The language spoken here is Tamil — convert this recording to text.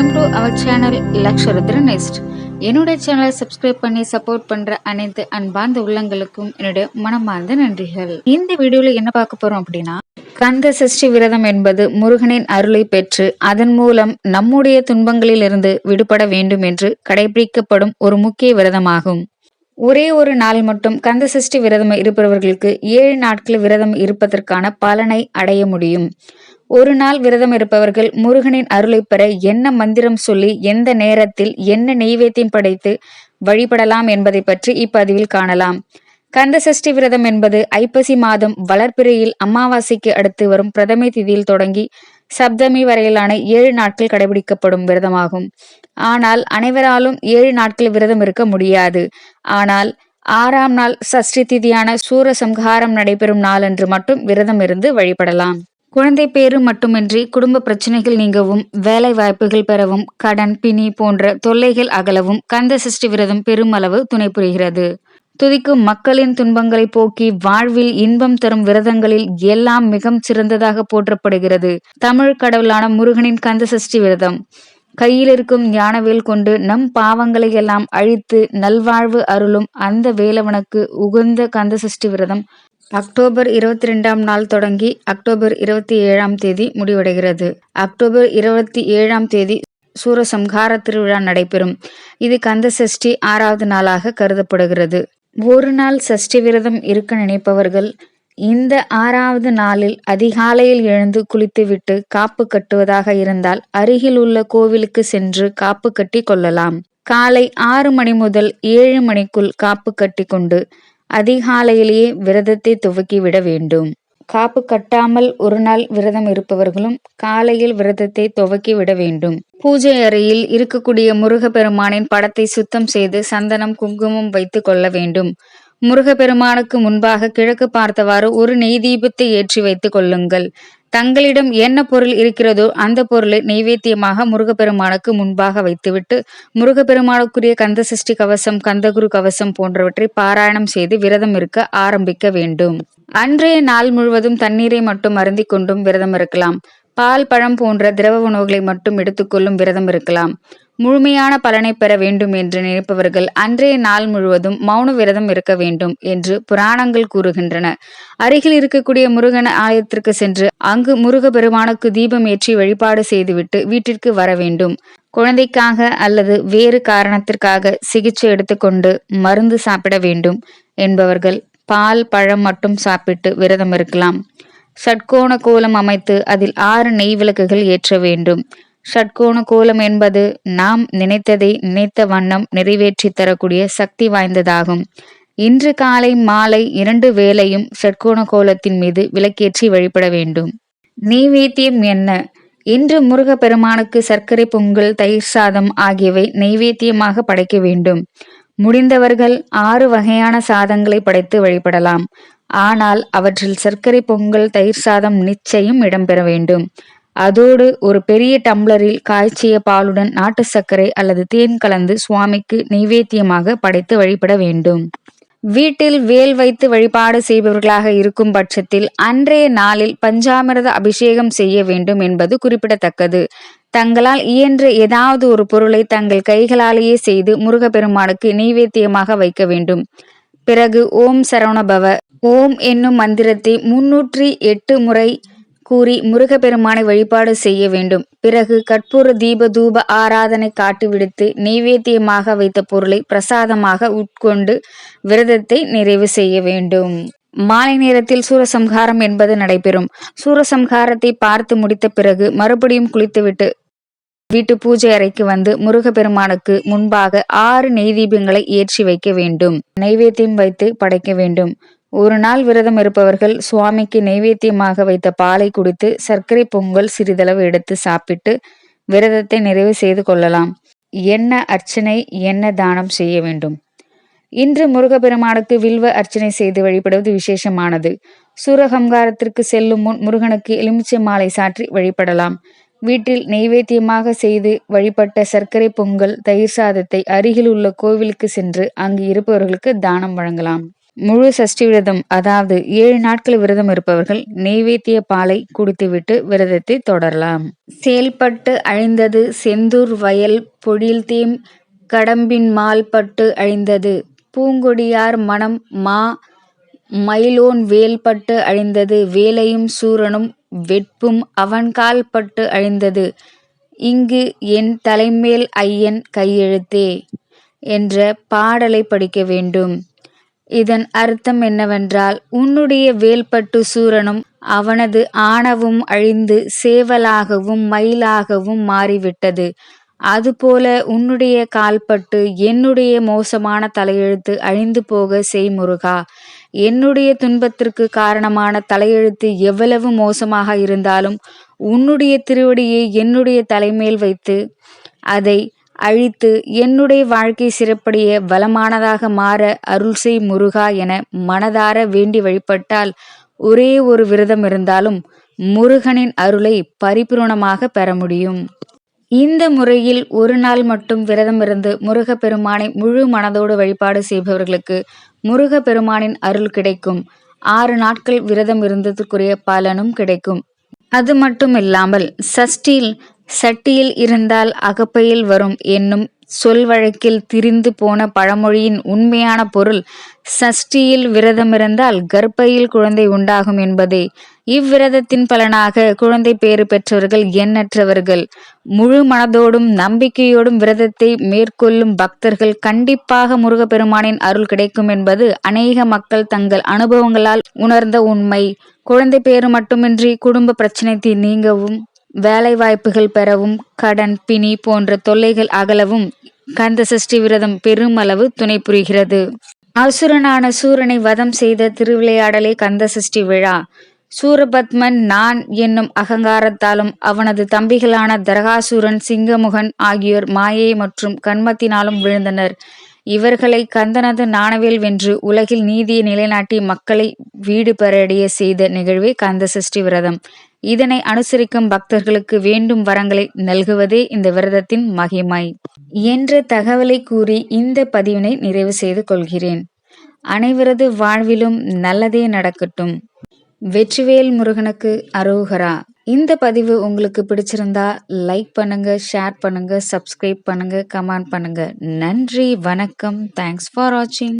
Welcome to our channel Laksharudra nest என்னுடைய சேனலை சப்ஸ்கிரைப் பண்ணி சப்போர்ட் பண்ற அனைத்து அன்பார்ந்த உள்ளங்களுக்கும் என்னுடைய மனமார்ந்த நன்றிகள். இந்த வீடியோல என்ன பார்க்க போறோம் அப்படின்னா கந்த சஷ்டி விரதம் என்பது முருகனின் அருளை பெற்று அதன் மூலம் நம்முடைய துன்பங்களிலிருந்து விடுபட வேண்டும் என்று கடைபிடிக்கப்படும் ஒரு முக்கிய விரதமாகும். ஒரே ஒரு நாள் மட்டும் கந்த சஷ்டி விரதம் இருப்பவர்களுக்கு ஏழு நாட்கள் விரதம் இருப்பதற்கான பலனை அடைய முடியும். ஒரு நாள் விரதம் இருப்பவர்கள் முருகனின் அருளை பெற என்ன மந்திரம் சொல்லி எந்த நேரத்தில் என்ன நெய்வேத்தியம் படைத்து வழிபடலாம் என்பதை பற்றி இப்பதிவில் காணலாம். கந்த சஷ்டி விரதம் என்பது ஐப்பசி மாதம் வளர்ப்பிறையில் அமாவாசைக்கு அடுத்து வரும் பிரதமை திதியில் தொடங்கி சப்தமி வரையிலான ஏழு நாட்கள் கடைபிடிக்கப்படும் விரதமாகும். ஆனால் அனைவராலும் ஏழு நாட்கள் விரதம் இருக்க முடியாது. ஆனால் ஆறாம் நாள் சஷ்டி திதியான சூரசம்ஹாரம் நடைபெறும் நாளன்று மட்டும் விரதம் இருந்து வழிபடலாம். குழந்தை பேரு மட்டுமின்றி குடும்ப பிரச்சனைகள் நீங்கவும் வேலை வாய்ப்புகள் பெறவும் கடன் பிணி போன்ற தொல்லைகள் அகலவும் கந்த சஷ்டி விரதம் பெருமளவு துணை புரிகிறது. துதிக்கும் மக்களின் துன்பங்களை போக்கி வாழ்வில் இன்பம் தரும் விரதங்களில் எல்லாம் மிக சிறந்ததாக போற்றப்படுகிறது. தமிழ் கடவுளான முருகனின் கந்த சஷ்டி விரதம். கையில் இருக்கும் ஞானவேல் கொண்டு நம் பாவங்களை எல்லாம் அழித்து நல்வாழ்வு அருளும் அந்த வேலவனுக்கு உகந்த கந்த சஷ்டி விரதம் அக்டோபர் இருபத்தி ரெண்டாம் நாள் தொடங்கி அக்டோபர் இருபத்தி ஏழாம் தேதி முடிவடைகிறது. அக்டோபர் இருபத்தி ஏழாம் தேதி சூரசம்ஹார திருவிழா நடைபெறும். இது கந்த சஷ்டி ஆறாவது நாளாக கருதப்படுகிறது. ஒரு நாள் சஷ்டி விரதம் இருக்க நினைப்பவர்கள் இந்த ஆறாவது நாளில் அதிகாலையில் எழுந்து குளித்துவிட்டு காப்பு கட்டுவதாக இருந்தால் அருகில் உள்ள கோவிலுக்கு சென்று காப்பு கட்டி கொள்ளலாம். காலை ஆறு மணி முதல் ஏழு மணிக்குள் காப்பு கட்டி கொண்டு அதிகாலையிலேயே விரதத்தை துவக்கிவிட வேண்டும். காப்பு கட்டாமல் ஒரு நாள் விரதம் இருப்பவர்களும் காலையில் விரதத்தை துவக்கி விட வேண்டும். பூஜை அறையில் இருக்கக்கூடிய முருகப்பெருமானின் படத்தை சுத்தம் செய்து சந்தனம் குங்குமம் வைத்து கொள்ள வேண்டும். முருகப்பெருமானுக்கு முன்பாக கிழக்கு பார்த்தவாறு ஒரு நெய் தீபத்தை ஏற்றி வைத்துக் கொள்ளுங்கள். தங்களிடம் என்ன பொருள் இருக்கிறதோ அந்த பொருளை நைவேத்தியமாக முருகப்பெருமானுக்கு முன்பாக வைத்துவிட்டு முருகப்பெருமானுக்குரிய கந்த சஷ்டி கவசம் கந்தகுரு கவசம் போன்றவற்றை பாராயணம் செய்து விரதம் இருக்க ஆரம்பிக்க வேண்டும். அன்றைய நாள் முழுவதும் தண்ணீரை மட்டும் அருந்திக் கொண்டும் விரதம் இருக்கலாம். பால் பழம் போன்ற திரவ உணவுகளை மட்டும் எடுத்துக்கொள்ளும் விரதம் இருக்கலாம். முழுமையான பலனை பெற வேண்டும் என்று நினைப்பவர்கள் அன்றைய நாள் முழுவதும் மௌன விரதம் இருக்க வேண்டும் என்று புராணங்கள் கூறுகின்றன. அருகில் இருக்கக்கூடிய முருகன் ஆலயத்திற்கு சென்று அங்கு முருக பெருமானுக்கு தீபம் ஏற்றி வழிபாடு செய்துவிட்டு வீட்டிற்கு வர வேண்டும். குழந்தைக்காக அல்லது வேறு காரணத்திற்காக சிகிச்சை எடுத்துக்கொண்டு மருந்து சாப்பிட வேண்டும் என்பவர்கள் பால் பழம் மட்டும் சாப்பிட்டு விரதம் இருக்கலாம். சட்கோண கோலம் அமைத்து அதில் ஆறு நெய் விளக்குகள் ஏற்ற வேண்டும். ஷட்கோண கோலம் என்பது நாம் நினைத்ததை நினைத்த வண்ணம் நிறைவேற்றி தரக்கூடிய சக்தி வாய்ந்ததாகும். இன்று காலை மாலை இரண்டு வேளையும் ஷட்கோண கோலத்தின் மீது விளக்கேற்றி வழிபட வேண்டும். நெய்வேத்தியம் என்ன? இன்று முருக பெருமானுக்கு சர்க்கரை பொங்கல் தயிர் சாதம் ஆகியவை நெய்வேத்தியமாக படைக்க வேண்டும். முடிந்தவர்கள் ஆறு வகையான சாதங்களை படைத்து வழிபடலாம். ஆனால் அவற்றில் சர்க்கரை பொங்கல் தயிர் சாதம் நிச்சயம் இடம்பெற வேண்டும். அதோடு ஒரு பெரிய டம்ளரில் காய்ச்சிய பாலுடன் நாட்டு சர்க்கரை அல்லது தேன் கலந்து சுவாமிக்கு நைவேத்தியமாக படைத்து வழிபட வேண்டும். வீட்டில் வேல் வைத்து வழிபாடு செய்பவர்களாக இருக்கும் பட்சத்தில் அன்றைய நாளில் பஞ்சாமிரத அபிஷேகம் செய்ய வேண்டும் என்பது குறிப்பிடத்தக்கது. தங்களால் இயன்ற ஏதாவது ஒரு பொருளை தங்கள் கைகளாலேயே செய்து முருகப்பெருமானுக்கு நைவேத்தியமாக வைக்க வேண்டும். பிறகு ஓம் சரவணபவ ஓம் என்னும் மந்திரத்தை முன்னூற்றி எட்டு முறை கூறி முருகப்பெருமானை வழிபாடு செய்ய வேண்டும். பிறகு கற்பூர தீப தூப ஆராதனை காட்டு விடுத்து நெய்வேத்தியமாக வைத்த பொருளை பிரசாதமாக உட்கொண்டு விரதத்தை நிறைவு செய்ய வேண்டும். மாலை நேரத்தில் சூரசம்ஹாரம் என்பது நடைபெறும். சூரசம்ஹாரத்தை பார்த்து முடித்த பிறகு மறுபடியும் குளித்துவிட்டு வீட்டு பூஜை அறைக்கு வந்து முருகப்பெருமானுக்கு முன்பாக ஆறு நெய் தீபங்களை ஏற்றி வைக்க வேண்டும். நைவேத்தியம் வைத்து படைக்க வேண்டும். ஒரு நாள் விரதம் இருப்பவர்கள் சுவாமிக்கு நைவேத்தியமாக வைத்த பாலை குடித்து சர்க்கரை பொங்கல் சிறிதளவு எடுத்து சாப்பிட்டு விரதத்தை நிறைவு செய்து கொள்ளலாம். என்ன அர்ச்சனை என்ன தானம் செய்ய வேண்டும்? இன்று முருகப்பெருமானுக்கு வில்வ அர்ச்சனை செய்து வழிபடுவது விசேஷமானது. சூரகங்காரத்திற்கு செல்லும் முன் முருகனுக்கு எலுமிச்சை மாலை சாற்றி வழிபடலாம். வீட்டில் நெய்வேத்தியமாக செய்து வழிபட்ட சர்க்கரை பொங்கல் தயிர் சாதத்தை அருகில் உள்ள கோவிலுக்கு சென்று அங்கு இருப்பவர்களுக்கு தானம் வழங்கலாம். முழு சஷ்டி விரதம் அதாவது ஏழு நாட்கள் விரதம் இருப்பவர்கள் நெய்வேத்திய பாலை குடித்துவிட்டு விரதத்தை தொடரலாம். செயல்பட்டு அழிந்தது செந்தூர் வயல் பொழில்தேம் கடம்பின் மால் பட்டு அழிந்தது பூங்கொடியார் மனம் மா மயிலோன் வேல் பட்டு அழிந்தது வேலையும் சூரனும் வெட்பும் அவன்கால் பட்டு அழிந்தது. இங்கு என் தலைமேல் ஐயன் கையெழுத்தே என்ற பாடலை படிக்க வேண்டும். இதன் அர்த்தம் என்னவென்றால் உன்னுடைய வேல்பட்டு சூரனும் அவனது ஆணவும் அழிந்து சேவலாகவும் மயிலாகவும் மாறிவிட்டது. அதுபோல உன்னுடைய கால்பட்டு என்னுடைய மோசமான தலையெழுத்து அழிந்து போக செய்முருகா என்னுடைய துன்பத்திற்கு காரணமான தலையெழுத்து எவ்வளவு மோசமாக இருந்தாலும் உன்னுடைய திருவடியை என்னுடைய தலைமேல் வைத்து அதை அழித்து என்னுடைய வாழ்க்கை சிறப்படைய வளமானதாக மாற அருள் செய் முருகா என மனதார வேண்டி வழிபட்டால் ஒரே ஒரு விரதம் இருந்தாலும் முருகனின் அருளை பரிபூர்ணமாக பெற முடியும். இந்த முறையில் ஒரு நாள் மட்டும் விரதம் இருந்து முருகப்பெருமானை முழு மனதோடு வழிபாடு செய்பவர்களுக்கு முருகப்பெருமானின் அருள் கிடைக்கும். ஆறு நாட்கள் விரதம் இருந்ததற்குரிய பலனும் கிடைக்கும். அது மட்டும் இல்லாமல் சஷ்டியில் சட்டியில் இருந்தால் அகப்பையில் வரும் என்னும் சொல் வழக்கில் திரிந்து போன பழமொழியின் உண்மையான பொருள் சஷ்டியில் விரதமிருந்தால் கர்ப்பையில் குழந்தை உண்டாகும் என்பதே. இவ்விரதத்தின் பலனாக குழந்தை பேறு பெற்றவர்கள் எண்ணற்றவர்கள். முழு மனதோடும் நம்பிக்கையோடும் விரதத்தை மேற்கொள்ளும் பக்தர்கள் கண்டிப்பாக முருகப்பெருமானின் அருள் கிடைக்கும் என்பது அநேக மக்கள் தங்கள் அனுபவங்களால் உணர்ந்த உண்மை. குழந்தை பேறு மட்டுமின்றி குடும்ப பிரச்சனை நீங்கவும் வேலை வாய்ப்புகள் பெறவும் கடன் பிணி போன்ற தொல்லைகள் அகலவும் கந்த சஷ்டி விரதம் பெருமளவு துணை புரிகிறது. அசுரனான சூரனை வதம் செய்த திருவிளையாடலே கந்த சஷ்டி விழா. சூரபத்மன் நான் என்னும் அகங்காரத்தாலும் அவனது தம்பிகளான தரகாசூரன் சிங்கமுகன் ஆகியோர் மாயை மற்றும் கண்மத்தினாலும் விழுந்தனர். இவர்களை கந்தனது நாணவேல் வென்று உலகில் நீதியை நிலைநாட்டி மக்களை வீடு பெறடைய செய்த நிகழ்வே கந்த சஷ்டி விரதம். இதனை அனுசரிக்கும் பக்தர்களுக்கு வேண்டும் வரங்களை நல்குவதே இந்த விரதத்தின் மகிமை. என்ற தகவலை கூறி இந்த பதிவினை நிறைவு செய்து கொள்கிறேன். அனைவரது வாழ்விலும் நல்லதே நடக்கட்டும். வெற்றிவேல் முருகனுக்கு அரோகரா இந்த பதிவு உங்களுக்கு பிடிச்சிருந்தா லைக் பண்ணுங்க ஷேர் பண்ணுங்க சப்ஸ்கிரைப் பண்ணுங்க கமெண்ட் பண்ணுங்க. நன்றி வணக்கம். தேங்க்ஸ் ஃபார் வாட்சிங்